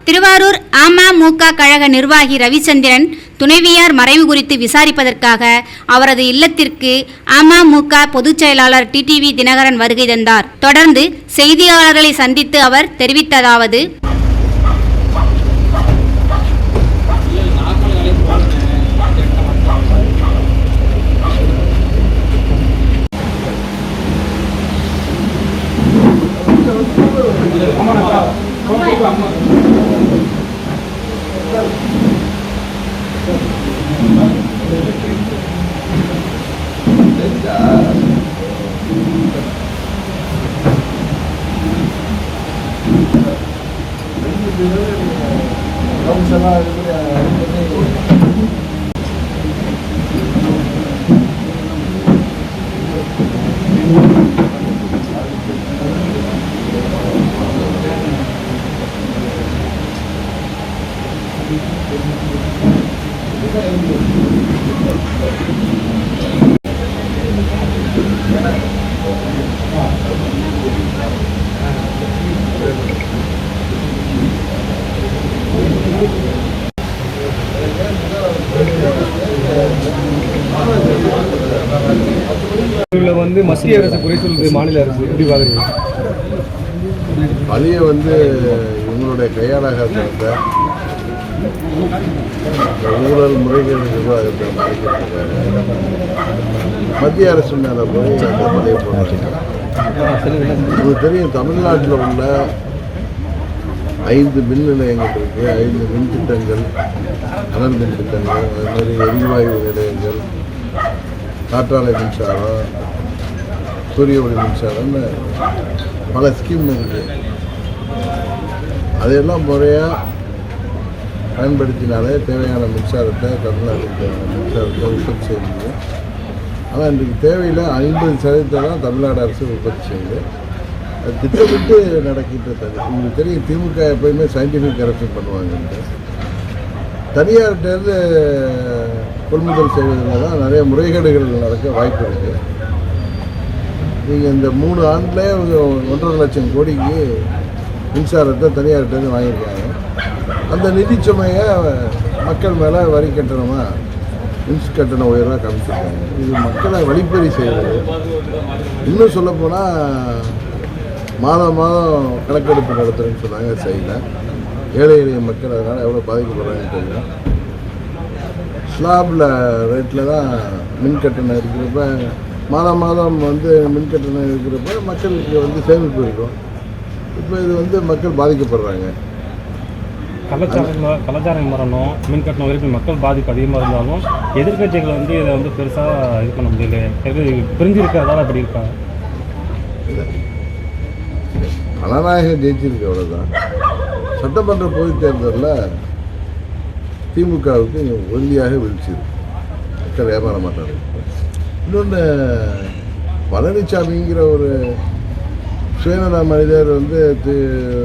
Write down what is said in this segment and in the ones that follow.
திருவாரூர் அமமுக கழக நிர்வாகி ரவிச்சந்திரன் துணைவியார் மறைவு குறித்து விசாரிப்பதற்காக அவரது இல்லத்திற்கு அமமுக பொதுச் செயலாளர் டிடிவி தினகரன் வருகை தந்தார். தொடர்ந்து செய்தியாளர்களை சந்தித்து அவர் தெரிவித்ததாவது लोकसभा Thank you. வந்து மத்திய அரசு குறை சொல்லுது மாநில அரசு. எப்படி பார்க்குறீங்க? பணியை வந்து இவங்களுடைய கையாளாக இருந்த ஊழல் முறைகேடு நிர்வாகத்தை மத்திய அரசு மேலே போய் அந்த பணியை போடுறாங்க. உங்களுக்கு தெரியும் தமிழ்நாட்டில் உள்ள ஐந்து மின் நிலையங்கள் இருக்குது ஐந்து மின் திட்டங்கள் அனல் மின் திட்டங்கள் அது மாதிரி எரிவாயு நிலையங்கள் காற்றாலை மின்சாரம் சூரிய ஒளி மின்சாரம்னு பல ஸ்கீம் இருக்குது அதையெல்லாம் முறையாக பயன்படுத்தினாலே தேவையான மின்சாரத்தை தமிழ்நாட்டுக்கு மின்சாரத்தை உற்பத்தி செய்ய முடியும் ஆனால் இன்றைக்கு தேவையில் ஐம்பது சதவீதத்தை தான் தமிழ்நாடு அரசு உற்பத்தி செய்யுது. திட்டமிட்டு நடக்கிட்டு தனி உங்களுக்கு தெரியும் திமுக எப்பயுமே சயின்டிஃபிக் கரப்ஷன் பண்ணுவாங்கன்ட்டு. தனியார்கிட்டேருந்து கொள்முதல் செய்வதில் தான் நிறைய முறைகேடுகள் நடக்க வாய்ப்பு இருக்குது நீங்கள் இந்த மூணு ஆண்டில் ஒன்றரை லட்சம் கோடிக்கு மின்சாரத்தை தனியார்கிட்டேருந்து வாங்கியிருக்காங்க. அந்த நிதி சுமையை மக்கள் மேலே வரி கட்டணமாக மின்ஸ் கட்டண உயர்வாக காமிச்சிருக்காங்க. இது மக்களை வழிப்பறி செய்கிறது. இன்னும் சொல்லப்போனால் மாதம் மாதம் கணக்கெடுப்பு நடத்துகிறேன்னு சொன்னாங்க செய்யல ஏழை எளிய மக்கள் அதனால் எவ்வளோ பாதிக்கப்படுறாங்கன்னு தெரியும் ஸ்லாபில் ரேட்டில் தான் மின் கட்டணம் இருக்கிறப்ப மாதம் மாதம் வந்து மின் கட்டணம் இருக்கிறப்ப மக்களுக்கு வந்து சேமிப்பு இருக்கும். இப்போ இது வந்து மக்கள் பாதிக்கப்படுறாங்க. கலாச்சாரம் கலாச்சாரம் மரணம் மின் கட்டணம் வரைக்கும் மக்கள் பாதிப்பு அதிகமாக இருந்தாலும் எதிர்க்கட்சிகள் வந்து இதை வந்து பெருசாக இது பண்ண முடியல. எது பிரிஞ்சிருக்கிறதால அப்படி இருக்காங்க கனநாயகம் ஜெயிச்சிருக்கு அவ்வளோதான் சட்டமன்ற பொதுத் தேர்தலில் திமுகவுக்கு உறுதியாக வீழ்ச்சி மக்கள் ஏமாற மாட்டாங்க. இன்னொன்று பழனிசாமிங்கிற ஒரு சுயநல மனிதர் வந்து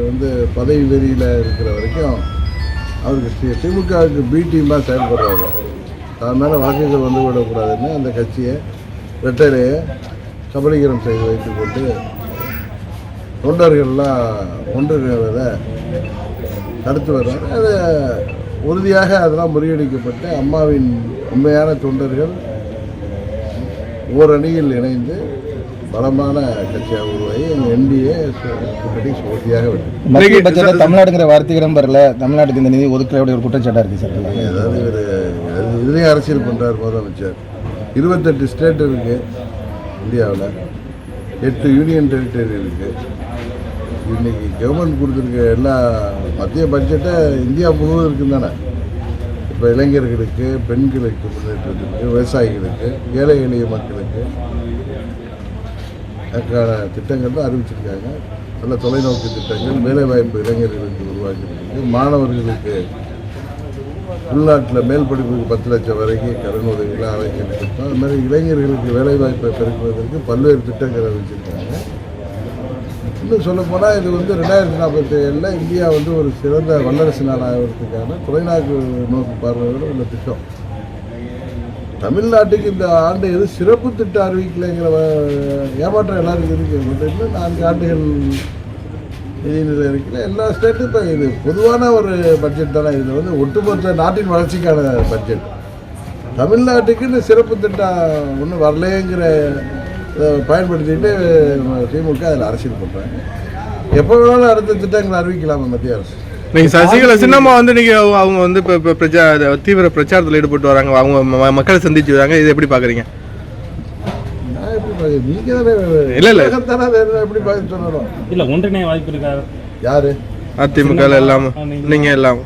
வந்து பதவி வெறியில் இருக்கிற வரைக்கும் அவருக்கு திமுகவுக்கு பி டீமாக செயல்படுறாங்க. அது மேலே வாக்குகள் வந்து விடக்கூடாதுன்னு அந்த கட்சியை வெட்டரையை கபலீகரம் செய்து வைத்துக்கொண்டு தொண்டர்கள்லாம் ஒன்றுகிறத தடுத்து வர்றாரு அது உறுதியாக அதெல்லாம் முறியடிக்கப்பட்டு அம்மாவின் உண்மையான தொண்டர்கள் ஓரணியில் இணைந்து பலமான கட்சியாக உருவாகி என்டிஏ கூட்டணி மத்திய பட்ஜெட்ல தமிழ்நாடுங்கிற வார்த்தை இடம் வரல தமிழ்நாட்டுக்கு இந்த நிதி ஒதுக்கக்கூடிய ஒரு குற்றச்சாட்டா இருக்கு சார். அதாவது இவர் இதுலேயும் அரசியல் பண்ணுறார் முதலமைச்சர். இருபத்தெட்டு ஸ்டேட் இருக்குது இந்தியாவில். எட்டு யூனியன் டெரிட்டரி இருக்குது இன்னைக்கு கவர்மெண்ட் கொடுத்துருக்க எல்லா மத்திய பட்ஜெட்டை இந்தியா முழுவதும் இருக்குது தானே? இப்போ இளைஞர்களுக்கு பெண்களுக்கு முன்னேற்றத்துக்கு விவசாயிகளுக்கு ஏழை எளிய மக்களுக்கு அதுக்கான திட்டங்கள் தான் அறிவிச்சிருக்காங்க. நல்ல தொலைநோக்கு திட்டங்கள் வேலைவாய்ப்பு இளைஞர்களுக்கு உருவாக்கியிருக்கு. மாணவர்களுக்கு உள்நாட்டில் மேல் படிப்புக்கு பத்து லட்சம் வரைக்கும் கடன் உதவிலாம் அறிவிச்சிருக்கோம் அது மாதிரி இளைஞர்களுக்கு வேலைவாய்ப்பை பெருக்குவதற்கு பல்வேறு திட்டங்கள் அறிவிச்சிருக்காங்க. இன்னும் சொல்லப்போனால் இது வந்து ரெண்டாயிரத்தி நாற்பத்தி ஏழில் இந்தியா வந்து ஒரு சிறந்த வல்லரசு நாடாகிறதுக்கான தொலைநாட்டு நோக்கு பார்வையோட உள்ள திட்டம். தமிழ்நாட்டுக்கு இந்த ஆண்டு எது சிறப்பு திட்டம் அறிவிக்கலைங்கிற ஏமாற்றம் எல்லாருக்கும் இருக்குது பட் இன்னும் நான்கு ஆண்டுகள் நிதிநிலை அறிக்கையில் எல்லா ஸ்டேட்டும் இப்போ இது பொதுவான ஒரு பட்ஜெட் தானே. இது வந்து ஒட்டுமொத்த நாட்டின் வளர்ச்சிக்கான பட்ஜெட். தமிழ்நாட்டுக்குன்னு சிறப்பு திட்டம் ஒன்றும் வரலேங்கிற பயன்படுத்திட்டு திமுக அதில் அரசியல் பண்ணுறாங்க எப்போ வேணாலும் அடுத்த திட்டங்களை அறிவிக்கலாமா மத்திய அரசு? நீங்க சசிகலா சின்னம்மா வந்து நீங்க அவங்க- அவங்க வந்து இப்போ இப்போ பிரச்சா தீவிர பிரச்சாரத்தில் ஈடுபட்டு வராங்க. அவங்க மக்களை சந்திச்சு வராங்க. இதை எப்படி பாக்குறீங்க? நான் எப்படி பார்க்க நீங்கள் தானே இல்ல, இல்ல. எப்படி பார்க்க சொல்லணும்? இல்லை ஒன்றிணைய வாய்ப்பு இருக்கா? யாரு? அதிமுக எல்லாம். நீங்க. எல்லாம்.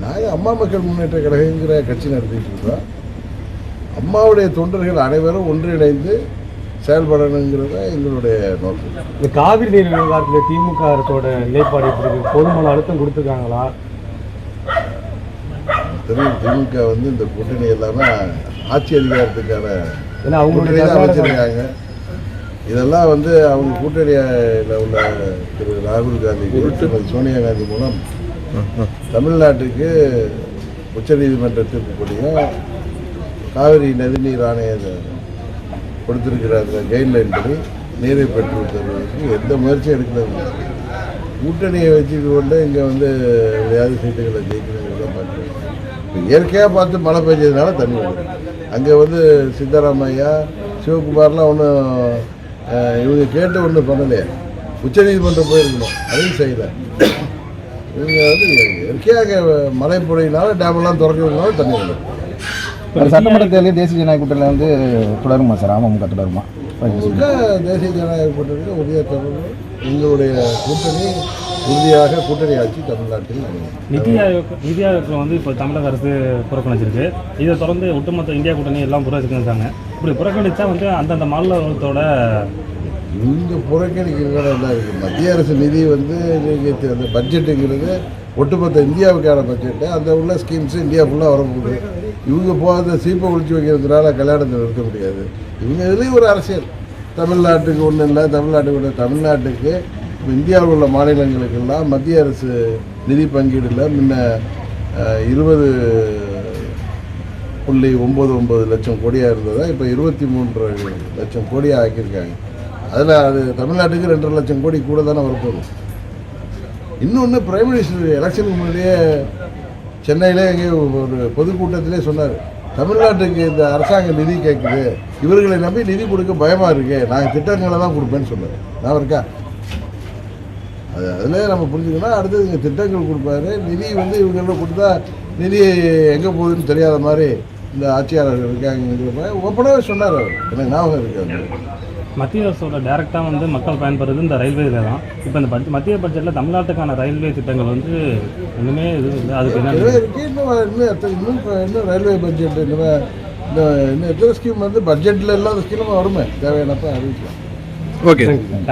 நாங்கள் அம்மா மக்கள் முன்னேற்ற கழகங்கிற கட்சி நடத்திட்டு இருக்கோம் அம்மாவுடைய தொண்டர்கள் அனைவரும் ஒன்றிணைந்து செயல்படணுங்கிறது எங்களுடைய நோக்கம். இந்த காவிரி நீர் விவகாரத்தில் திமுக அரசோட நிலைப்பாடு எப்படி இருக்கு? போதுமான அழுத்தம் கொடுத்துருக்காங்களா? தெரியும் திமுக வந்து இந்த கூட்டணி எல்லாமே ஆட்சி அதிகாரத்துக்கான ஏன்னா கூட்டணி தான் வச்சிருக்காங்க இதெல்லாம் வந்து அவங்க கூட்டணியில் உள்ள திரு ராகுல் காந்தி திருமதி சோனியா காந்தி மூலம் தமிழ்நாட்டுக்கு உச்சநீதிமன்ற தீர்ப்புப்படியும் காவிரி நதிநீர் ஆணைய கொடுத்துருக்கிறாங்க கைட்லைன் படி நீரை பெற்று தருவதற்கு எந்த முயற்சியும் எடுக்கிறது கூட்டணியை வச்சுட்டு கொண்டு இங்கே வந்து வியாதி சீட்டுகளை ஜெயிக்கணுங்கிறத பார்க்குறோம் இப்போ இயற்கையாக பார்த்து மழை பெஞ்சதுனால தண்ணி வரும். அங்கே வந்து சித்தராமையா சிவகுமார்லாம் ஒன்றும் இவங்க கேட்டு ஒன்றும் பண்ணலையே. உச்சநீதிமன்றம் போயிருக்கணும். அதையும் செய்யலை. இவங்க வந்து இயற்கையாக மழை பொழியினால டேமெல்லாம் திறக்கிறதுனால தண்ணி வரும். சட்டமன்ற தேர்தலில் தேசிய ஜனநாயக கூட்டணியில் வந்து தொடருமா சார்? அமமுக தொடருமா? தேசிய ஜனநாயக கூட்டணியில் உறுதியாக தொடரும் எங்களுடைய கூட்டணி உறுதியாக கூட்டணி ஆட்சி தமிழ்நாட்டில். நிதி ஆயோக் நிதி ஆயோக்கில் வந்து இப்போ தமிழக அரசு புறக்கணிச்சிருக்கு. இதை தொடர்ந்து ஒட்டுமொத்த இந்தியா கூட்டணி எல்லாம் புறக்கணிச்சாங்க இப்படி புறக்கணிச்சா வந்து அந்தந்த மாநிலத்தோட இங்கே புறக்கணிக்கிறதோட தான் இருக்குது மத்திய அரசு நிதி வந்து அந்த பட்ஜெட்டுங்கிறது ஒட்டுமொத்த இந்தியாவுக்கான பட்ஜெட்டு அந்த உள்ள ஸ்கீம்ஸ் இந்தியா ஃபுல்லாக வரப்போகுது. இவங்க போகாத சீப்பை ஒழிச்சு வைக்கிறதுனால கல்யாணத்தை நிறுத்த முடியாது. இவங்க இதுலேயும் ஒரு அரசியல். தமிழ்நாட்டுக்கு ஒன்றும் இல்லை தமிழ்நாட்டுக்கு ஒன்று தமிழ்நாட்டுக்கு இந்தியாவில் உள்ள மாநிலங்களுக்கெல்லாம் மத்திய அரசு நிதி பங்கீடில் முன்ன இருபது புள்ளி ஒம்பது ஒம்பது லட்சம் கோடியாக இருந்ததா இப்போ இருபத்தி மூன்று லட்சம் கோடியாக ஆக்கியிருக்காங்க. அதில் அது தமிழ்நாட்டுக்கு ரெண்டரை லட்சம் கோடி கூட தானே வரப்போகுது. இன்னொன்று பிரைம் மினிஸ்டர் எலெக்ஷனுக்கு முன்னாடியே சென்னையிலே எங்கேயோ ஒரு பொதுக்கூட்டத்திலே சொன்னார். தமிழ்நாட்டுக்கு இந்த அரசாங்கம் நிதி கேட்குது இவர்களை நம்பி நிதி கொடுக்க பயமாக இருக்கு. நாங்கள் திட்டங்களை தான் கொடுப்பேன்னு சொன்னார். நான் இருக்கா? அது அதில் நம்ம புரிஞ்சுக்கணும். அடுத்தது இங்கே திட்டங்கள் கொடுப்பாரு. நிதி வந்து இவங்கள கொடுத்தா நிதி எங்கே போகுதுன்னு தெரியாத மாதிரி இந்த ஆட்சியாளர்கள் இருக்காங்க ஒப்பனாகவே ஓப்பனாகவே சொன்னார் அவர். எனக்கு ஞாபகம் இருக்காது மத்திய அரசோட டைரெக்டாக வந்து மக்கள் பயன்படுறது இந்த ரயில்வேல தான். இப்போ இந்த பட்ஜெட் மத்திய பட்ஜெட்டில் தமிழ்நாட்டுக்கான ரயில்வே திட்டங்கள் வந்து ஒன்றுமே இது இல்லை. அதுக்கு என்ன இன்னும் இன்னும் இன்னும் இன்னும் ரயில்வே பட்ஜெட் இன்னும் இன்னும் இன்னும் எத்தனை ஸ்கீம் வந்து பட்ஜெட்டில் இல்லாத ஸ்கீம் வருமே. தேவையானப்ப அறிவிக்கலாம். Okay thanks